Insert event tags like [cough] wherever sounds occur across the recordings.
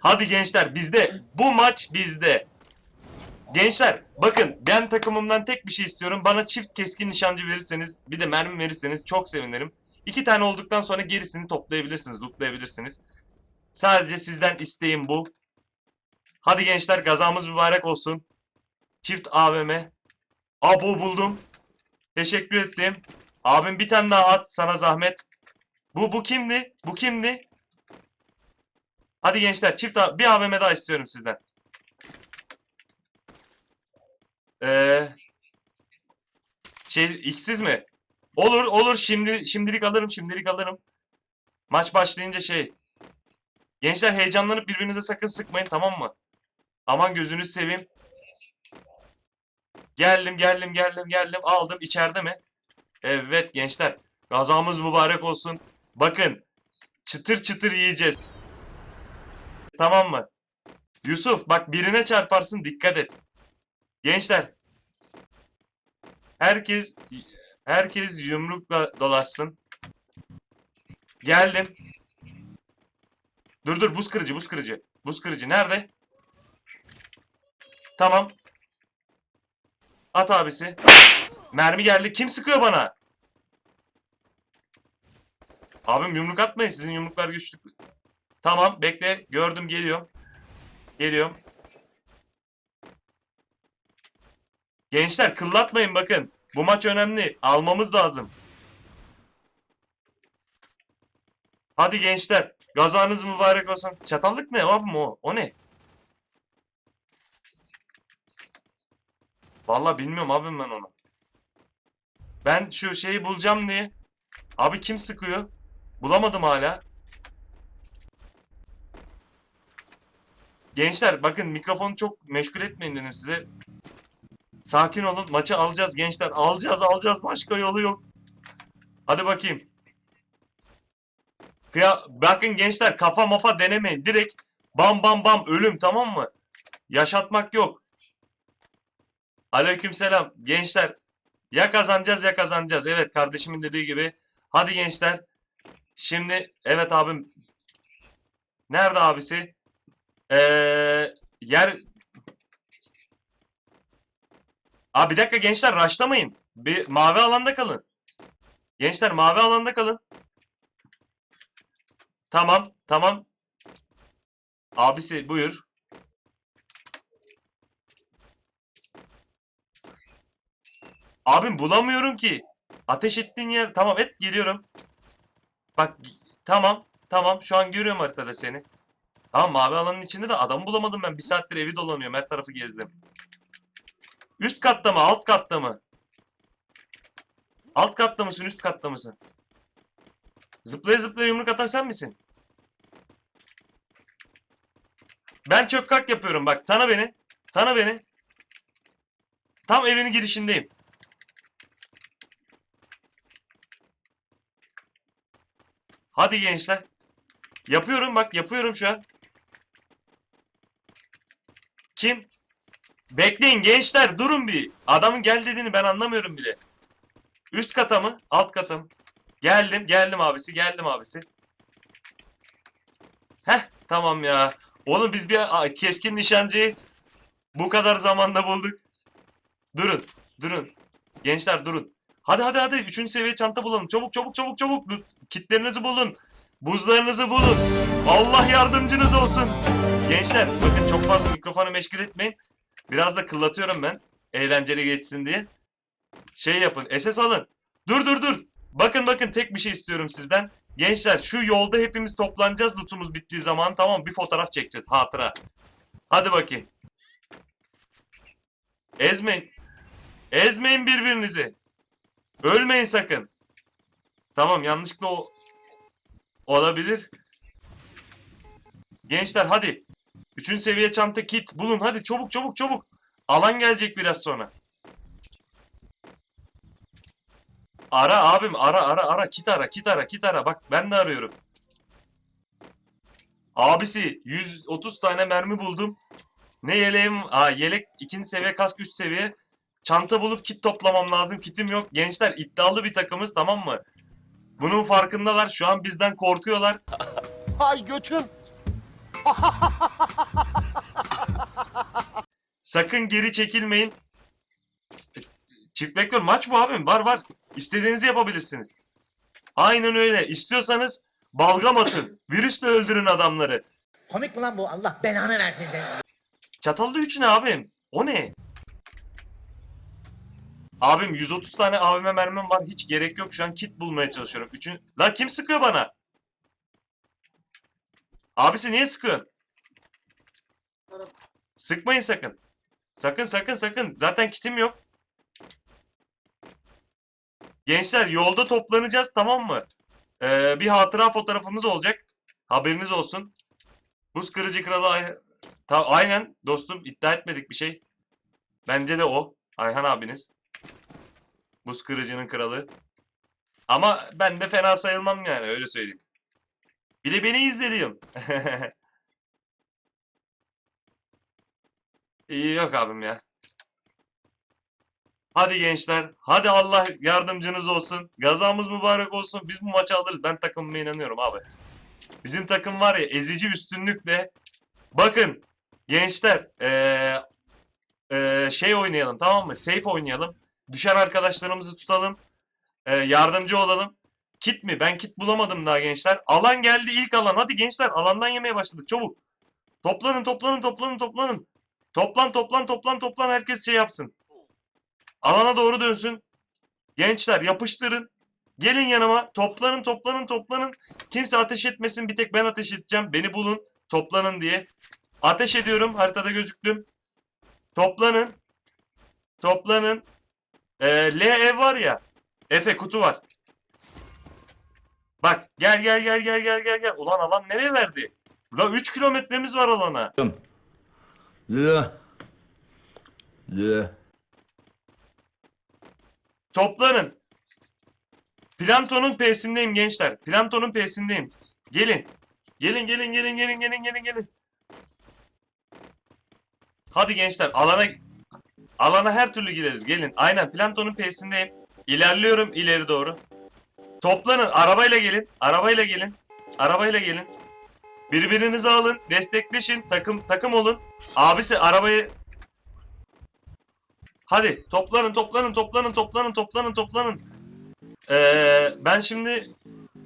Hadi gençler bizde. Bu maç bizde. Gençler bakın ben takımımdan tek bir şey istiyorum. Bana çift keskin nişancı verirseniz bir de mermi verirseniz çok sevinirim. İki tane olduktan sonra gerisini toplayabilirsiniz, lootlayabilirsiniz. Sadece sizden isteğim bu. Hadi gençler gazamız mübarek olsun. Çift AVM. Abo buldum. Teşekkür ettim. Abim bir tane daha at sana zahmet. Bu bu kimdi? Bu kimdi? Hadi gençler çift bir AVM daha istiyorum sizden. Ee, şey X'siz mi? Olur olur şimdi şimdilik alırım şimdilik alırım. Maç başlayınca şey. Gençler heyecanlanıp birbirinize sakın sıkmayın tamam mı? Aman gözünüzü seveyim. Geldim geldim geldim geldim aldım içeride mi? Evet gençler gazamız mübarek olsun. Bakın çıtır çıtır yiyeceğiz. Tamam mı? Yusuf bak birine çarparsın dikkat et. Gençler. Herkes herkes yumrukla dolaşsın. Geldim. Dur dur buz kırıcı buz kırıcı. Buz kırıcı nerede? Tamam. At abisi. Mermi geldi. Kim sıkıyor bana? Abim yumruk atmayın. Sizin yumruklar güçlü. Tamam bekle. Gördüm geliyorum. Geliyorum. Gençler kıllatmayın bakın. Bu maç önemli. Almamız lazım. Hadi gençler. Gazanız mübarek olsun. Çatallık ne abi o? O ne? Vallahi bilmiyorum abim ben onu. Ben şu şeyi bulacağım diye. Abi kim sıkıyor? Bulamadım hala. Gençler bakın mikrofonu çok meşgul etmeyin dedim size. Sakin olun. Maçı alacağız gençler. Alacağız alacağız. Başka yolu yok. Hadi bakayım. Kıya bakın gençler kafa mafa denemeyin. Direkt bam bam bam ölüm tamam mı? Yaşatmak yok. Aleykümselam gençler. Ya kazanacağız ya kazanacağız. Evet kardeşimin dediği gibi. Hadi gençler. Şimdi evet abim. Nerede abisi? Ee, yer Abi bir dakika gençler raşlamayın. Bir mavi alanda kalın. Gençler mavi alanda kalın. Tamam, tamam. Abisi buyur. Abim bulamıyorum ki. Ateş ettiğin yer. Tamam et geliyorum. Bak tamam. Tamam şu an görüyorum haritada seni. Tamam mavi alanın içinde de adamı bulamadım ben. Bir saattir evi dolanıyorum. Her tarafı gezdim. Üst katta mı? Alt katta mı? Alt katta mısın? Üst katta mısın? Zıplaya zıplaya yumruk atan sen misin? Ben çök kalk yapıyorum bak. Tanı beni. Tanı beni. Tam evinin girişindeyim. Hadi gençler. Yapıyorum bak yapıyorum şu an. Kim? Bekleyin gençler durun bir. Adamın gel dediğini ben anlamıyorum bile. Üst kata mı? Alt kata mı? Geldim geldim abisi geldim abisi. Heh tamam ya. Oğlum biz bir keskin nişancıyı bu kadar zamanda bulduk. Durun durun. Gençler durun. Hadi hadi hadi. Üçüncü seviye çanta bulalım. Çabuk çabuk çabuk çabuk. Kitlerinizi bulun. Buzlarınızı bulun. Allah yardımcınız olsun. Gençler bakın çok fazla mikrofonu meşgul etmeyin. Biraz da kıllatıyorum ben. Eğlenceli geçsin diye. Şey yapın. SS alın. Dur dur dur. Bakın bakın tek bir şey istiyorum sizden. Gençler şu yolda hepimiz toplanacağız lootumuz bittiği zaman. Tamam bir fotoğraf çekeceğiz. Hatıra. Hadi bakayım. Ezmeyin. Ezmeyin birbirinizi. Ölmeyin sakın. Tamam yanlışlıkla o... olabilir. Gençler hadi. Üçüncü seviye çanta kit bulun hadi çabuk çabuk çabuk. Alan gelecek biraz sonra. Ara abim ara ara ara kit ara kit ara kit ara bak ben de arıyorum. Abisi 130 tane mermi buldum. Ne yeleğim? Aa yelek ikinci seviye kask 3 seviye. Çanta bulup kit toplamam lazım. Kitim yok. Gençler iddialı bir takımız tamam mı? Bunun farkındalar. Şu an bizden korkuyorlar. Ay götüm. Sakın geri çekilmeyin. Çift vektör maç bu abim. Var var. İstediğinizi yapabilirsiniz. Aynen öyle. İstiyorsanız balgam atın. Virüsle öldürün adamları. Komik mi lan bu? Allah belanı versin seni. Çatallı 3 ne abim? O ne? Abim 130 tane AVM mermim var. Hiç gerek yok. Şu an kit bulmaya çalışıyorum. Üçün... La kim sıkıyor bana? Abisi niye sıkıyorsun? Sıkmayın sakın. Sakın sakın sakın. Zaten kitim yok. Gençler yolda toplanacağız tamam mı? Ee, bir hatıra fotoğrafımız olacak. Haberiniz olsun. Buz kırıcı kralı Ta aynen dostum iddia etmedik bir şey. Bence de o. Ayhan abiniz. Buz kırıcının kralı. Ama ben de fena sayılmam yani öyle söyleyeyim. Bir de beni. [laughs] İyi yok abim ya. Hadi gençler. Hadi Allah yardımcınız olsun. Gazamız mübarek olsun. Biz bu maçı alırız. Ben takımıma inanıyorum abi. Bizim takım var ya ezici üstünlükle. Bakın gençler eee, eee, şey oynayalım tamam mı? Safe oynayalım. Düşen arkadaşlarımızı tutalım. Eee, yardımcı olalım. Kit mi? Ben kit bulamadım daha gençler. Alan geldi ilk alan. Hadi gençler alandan yemeye başladık çabuk. Toplanın toplanın toplanın toplanın. Toplan toplan toplan toplan herkes şey yapsın. Alana doğru dönsün. Gençler yapıştırın. Gelin yanıma. Toplanın toplanın toplanın. Kimse ateş etmesin. Bir tek ben ateş edeceğim. Beni bulun. Toplanın diye. Ateş ediyorum. Haritada gözüktüm. Toplanın. Toplanın. Ee, L ev var ya. Efe kutu var. Bak gel gel gel gel gel gel gel. Ulan alan nereye verdi? La 3 kilometremiz var alana. Le. Le. Toplanın. Planton'un P'sindeyim gençler. Planton'un P'sindeyim. Gelin. Gelin gelin gelin gelin gelin gelin gelin. Hadi gençler alana alana her türlü gireriz. Gelin. Aynen Planton'un P'sindeyim. İlerliyorum ileri doğru. Toplanın. Arabayla gelin. Arabayla gelin. Arabayla gelin. Birbirinizi alın. Destekleşin. Takım takım olun. Abisi arabayı Hadi toplanın toplanın toplanın toplanın toplanın toplanın. Ee, ben şimdi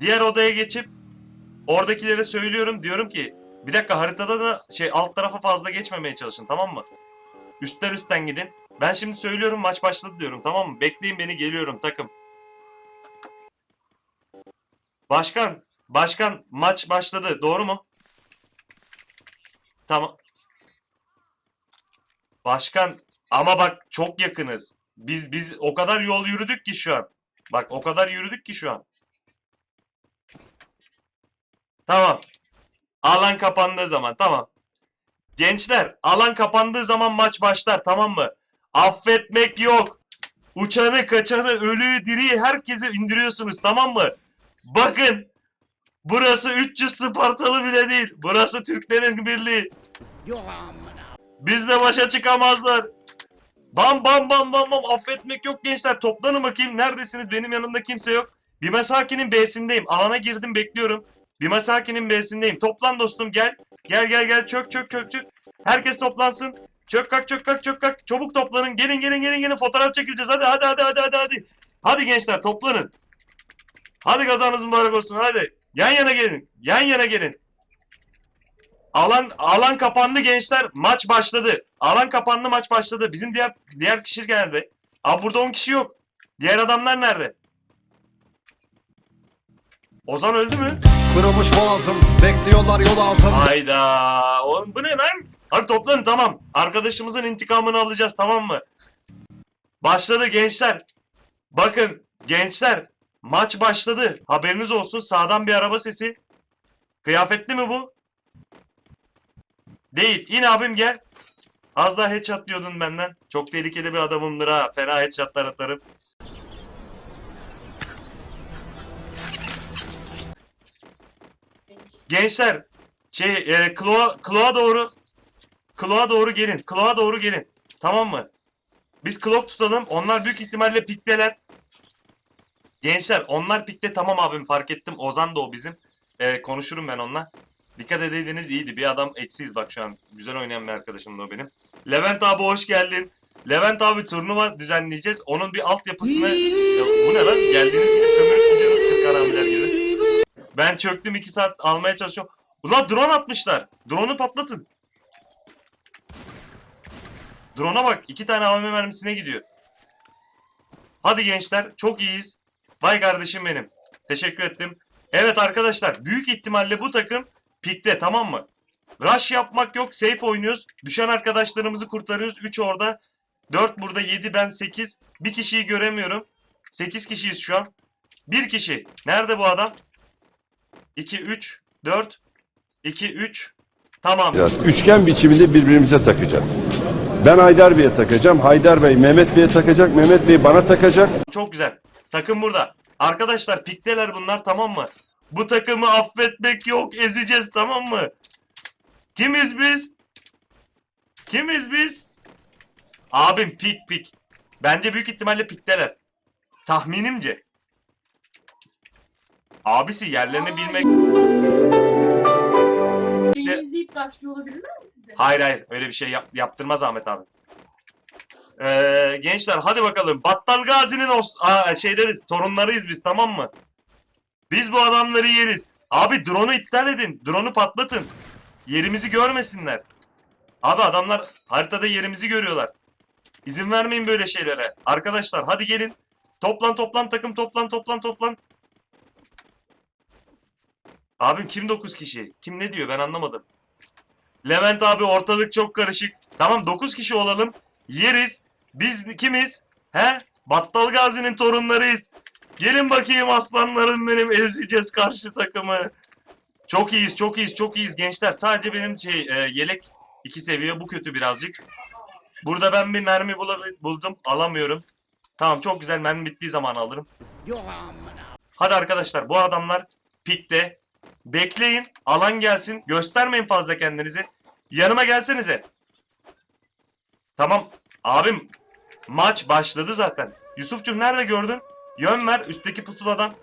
diğer odaya geçip oradakilere söylüyorum diyorum ki bir dakika haritada da şey alt tarafa fazla geçmemeye çalışın tamam mı? Üstten üstten gidin. Ben şimdi söylüyorum maç başladı diyorum tamam mı? Bekleyin beni geliyorum takım. Başkan, başkan maç başladı doğru mu? Tamam. Başkan ama bak çok yakınız. Biz biz o kadar yol yürüdük ki şu an. Bak o kadar yürüdük ki şu an. Tamam. Alan kapandığı zaman tamam. Gençler alan kapandığı zaman maç başlar tamam mı? Affetmek yok. Uçanı, kaçanı, ölüyü, diriyi herkese indiriyorsunuz tamam mı? Bakın. Burası 300 Spartalı bile değil. Burası Türklerin birliği. Amına. Bizle başa çıkamazlar. Bam bam bam bam bam affetmek yok gençler toplanın bakayım neredesiniz benim yanımda kimse yok. Bime Sakin'in B'sindeyim alana girdim bekliyorum. Bime Sakin'in B'sindeyim toplan dostum gel. Gel gel gel çök çök çök çök. Herkes toplansın. Çök kalk çök kalk çök kalk. Çabuk toplanın gelin gelin gelin gelin fotoğraf çekileceğiz hadi hadi hadi hadi hadi hadi. Hadi gençler toplanın. Hadi kazanız mübarek olsun hadi. Yan yana gelin yan yana gelin. Alan alan kapandı gençler. Maç başladı. Alan kapandı maç başladı. Bizim diğer diğer kişi geldi. Abi burada 10 kişi yok. Diğer adamlar nerede? Ozan öldü mü? Kırılmış boğazım. Bekliyorlar yol ağzım. Hayda. Oğlum bu ne lan? Hadi toplanın tamam. Arkadaşımızın intikamını alacağız tamam mı? Başladı gençler. Bakın gençler maç başladı. Haberiniz olsun sağdan bir araba sesi. Kıyafetli mi bu? Değil. İn abim gel. Az daha headshot diyordun benden. Çok tehlikeli bir adamımdır ha. Fena headshotlar atarım. Gençler şey e, Klo'a Klo'a doğru Klo'a doğru gelin. Klo'a doğru gelin. Tamam mı? Biz Klok tutalım. Onlar büyük ihtimalle pikteler. Gençler onlar pikte tamam abim fark ettim. Ozan da o bizim. E, konuşurum ben onunla. Dikkat edeydiniz iyiydi. Bir adam eksiyiz bak şu an. Güzel oynayan bir arkadaşım da o benim. Levent abi hoş geldin. Levent abi turnuva düzenleyeceğiz. Onun bir altyapısını... Ya, bu ne lan? Geldiğiniz gibi sömürüp gidiyoruz kırk haramiler gibi. Ben çöktüm 2 saat almaya çalışıyorum. Ulan drone atmışlar. Drone'u patlatın. Drone'a bak. iki tane AVM mermisine gidiyor. Hadi gençler. Çok iyiyiz. Vay kardeşim benim. Teşekkür ettim. Evet arkadaşlar. Büyük ihtimalle bu takım pikte tamam mı? Rush yapmak yok. Safe oynuyoruz. Düşen arkadaşlarımızı kurtarıyoruz. 3 orada. 4 burada. 7 ben 8. Bir kişiyi göremiyorum. 8 kişiyiz şu an. Bir kişi. Nerede bu adam? 2, 3, 4, 2, 3. Tamam. Üçgen biçiminde birbirimize takacağız. Ben Haydar Bey'e takacağım. Haydar Bey Mehmet Bey'e takacak. Mehmet Bey bana takacak. Çok güzel. Takım burada. Arkadaşlar pikteler bunlar tamam mı? Bu takımı affetmek yok. Ezeceğiz tamam mı? Kimiz biz? Kimiz biz? Abim pik pik. Bence büyük ihtimalle pikteler. Tahminimce. Abisi yerlerini bilmek... Yayını izleyip başlıyor olabilirler mi size? Hayır hayır öyle bir şey yap- yaptırmaz Ahmet abi. Ee, gençler hadi bakalım. Battal Gazi'nin şeyleriz, torunlarıyız biz tamam mı? Biz bu adamları yeriz. Abi drone'u iptal edin. Drone'u patlatın. Yerimizi görmesinler. Abi adamlar haritada yerimizi görüyorlar. İzin vermeyin böyle şeylere. Arkadaşlar hadi gelin. Toplan toplan takım toplan toplan toplan. Abim kim 9 kişi? Kim ne diyor ben anlamadım. Levent abi ortalık çok karışık. Tamam 9 kişi olalım. Yeriz. Biz kimiz? He? Battal Gazi'nin torunlarıyız. Gelin bakayım aslanlarım benim ezeceğiz karşı takımı. Çok iyiyiz, çok iyiyiz, çok iyiyiz gençler. Sadece benim şey e, yelek iki seviye bu kötü birazcık. Burada ben bir mermi buldum. Alamıyorum. Tamam çok güzel mermi bittiği zaman alırım. Hadi arkadaşlar bu adamlar pikte. Bekleyin. Alan gelsin. Göstermeyin fazla kendinizi. Yanıma gelsenize. Tamam. Abim maç başladı zaten. Yusufcuğum nerede gördün? Yön ver üstteki pusuladan.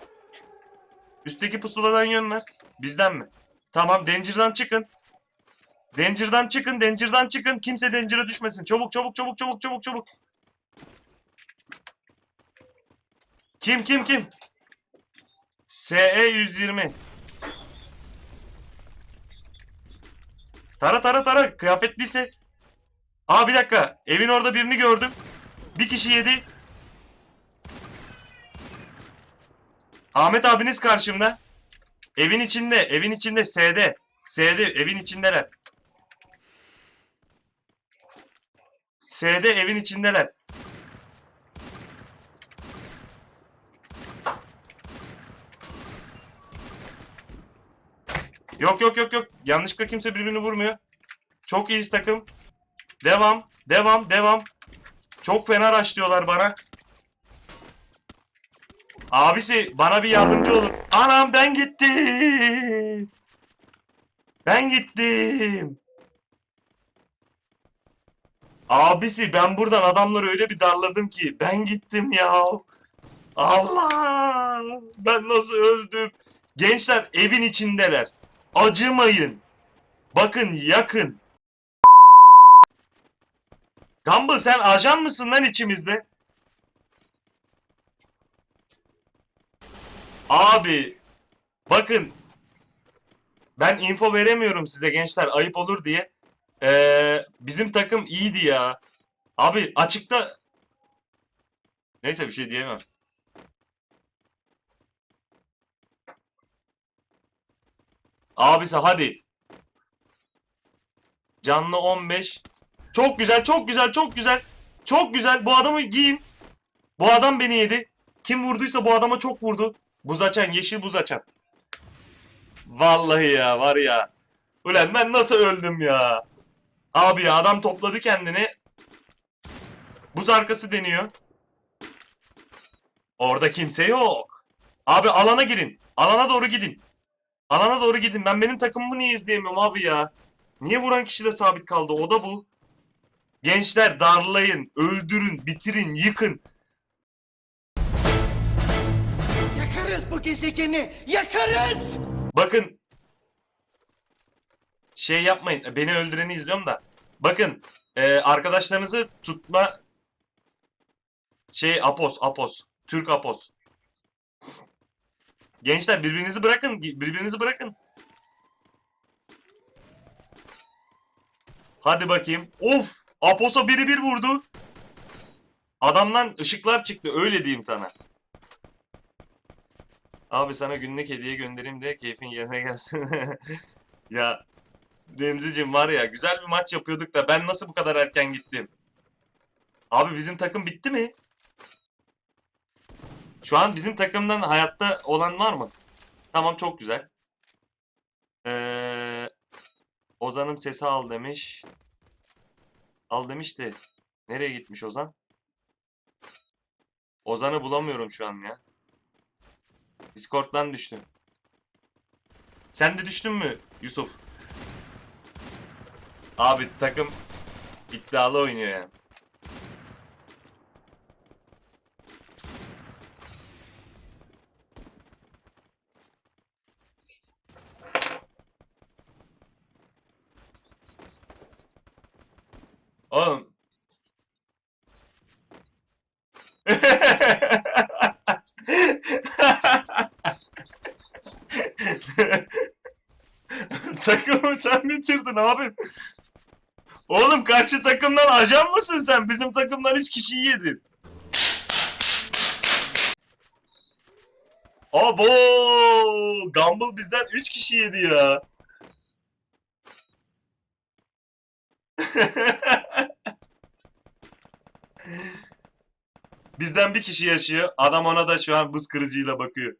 Üstteki pusuladan yön ver. Bizden mi? Tamam Danger'dan çıkın. Danger'dan çıkın. Danger'dan çıkın. Kimse Danger'a düşmesin. Çabuk çabuk çabuk çabuk çabuk çabuk. Kim kim kim? SE 120. Tara tara tara kıyafetliyse. Aa bir dakika. Evin orada birini gördüm. Bir kişi yedi. Ahmet abiniz karşımda. Evin içinde, evin içinde S'de. S'de evin içindeler. S'de evin içindeler. Yok yok yok yok. Yanlışlıkla kimse birbirini vurmuyor. Çok iyiyiz takım. Devam. Devam. Devam. Çok fena raşlıyorlar bana. Abisi bana bir yardımcı olun. Anam ben gittim. Ben gittim. Abisi ben buradan adamları öyle bir darladım ki ben gittim ya. Allah! Ben nasıl öldüm? Gençler evin içindeler. Acımayın. Bakın yakın. Gumball sen ajan mısın lan içimizde? Abi bakın ben info veremiyorum size gençler ayıp olur diye. Ee, bizim takım iyiydi ya. Abi açıkta neyse bir şey diyemem. Abisi hadi. Canlı 15. Çok güzel, çok güzel, çok güzel. Çok güzel. Bu adamı giyin. Bu adam beni yedi. Kim vurduysa bu adama çok vurdu. Buz açan, yeşil buz açan. Vallahi ya, var ya. Ulan ben nasıl öldüm ya. Abi ya adam topladı kendini. Buz arkası deniyor. Orada kimse yok. Abi alana girin. Alana doğru gidin. Alana doğru gidin. Ben benim takımımı niye izleyemiyorum abi ya? Niye vuran kişi de sabit kaldı? O da bu. Gençler darlayın, öldürün, bitirin, yıkın. Yakarız bu gezegeni. Yakarız. Bakın. şey yapmayın. Beni öldüreni izliyorum da. Bakın e, arkadaşlarınızı tutma şey Apos Apos. Türk Apos. Gençler birbirinizi bırakın. Birbirinizi bırakın. Hadi bakayım. Of! Apos'a biri bir vurdu. Adamdan ışıklar çıktı. Öyle diyeyim sana. Abi sana günlük hediye göndereyim de keyfin yerine gelsin. [laughs] ya Remzicim var ya güzel bir maç yapıyorduk da ben nasıl bu kadar erken gittim? Abi bizim takım bitti mi? Şu an bizim takımdan hayatta olan var mı? Tamam çok güzel. Ee, Ozan'ım sesi al demiş. Al demişti. Nereye gitmiş Ozan? Ozan'ı bulamıyorum şu an ya. Discord'dan düştüm. Sen de düştün mü Yusuf? Abi takım iddialı oynuyor yani. Oğlum. [laughs] Takımı sen bitirdin abim. Oğlum karşı takımdan ajan mısın sen? Bizim takımdan 3 kişiyi yedin. Abo! Gumball bizden 3 kişi yedi ya. Bizden bir kişi yaşıyor. Adam ona da şu an buz kırıcıyla bakıyor.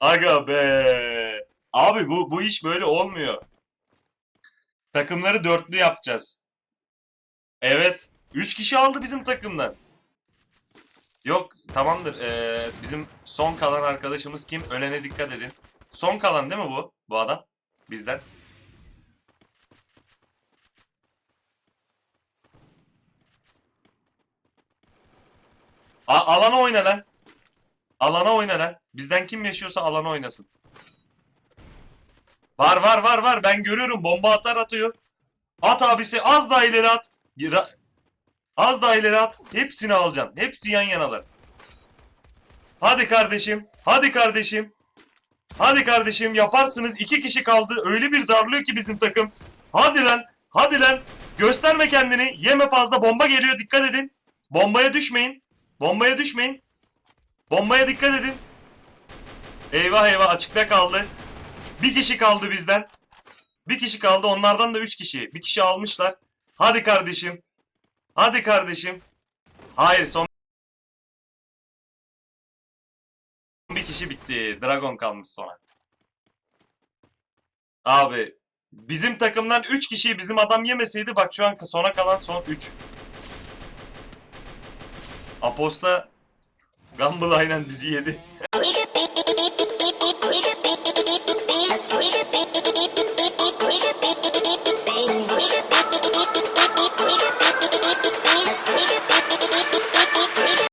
Aga be. Abi bu bu iş böyle olmuyor. Takımları dörtlü yapacağız. Evet. Üç kişi aldı bizim takımdan. Yok tamamdır. Ee, bizim son kalan arkadaşımız kim? Ölene dikkat edin. Son kalan değil mi bu? Bu adam. Bizden. A alana oyna lan. Alana oyna lan. Bizden kim yaşıyorsa alana oynasın. Var var var var ben görüyorum bomba atar atıyor. At abisi az daha ileri at. Az daha ileri at. Hepsini alacaksın. Hepsi yan yanalar. Hadi kardeşim. Hadi kardeşim. Hadi kardeşim yaparsınız. İki kişi kaldı. Öyle bir darlıyor ki bizim takım. Hadi lan. Hadi lan. Gösterme kendini. Yeme fazla. Bomba geliyor. Dikkat edin. Bombaya düşmeyin. Bombaya düşmeyin. Bombaya dikkat edin. Eyvah eyvah açıkta kaldı. Bir kişi kaldı bizden. Bir kişi kaldı. Onlardan da üç kişi. Bir kişi almışlar. Hadi kardeşim. Hadi kardeşim. Hayır son bir kişi bitti. Dragon kalmış sonra. Abi bizim takımdan 3 kişiyi bizim adam yemeseydi bak şu an sona kalan son 3. Aposta Gumball aynen bizi yedi.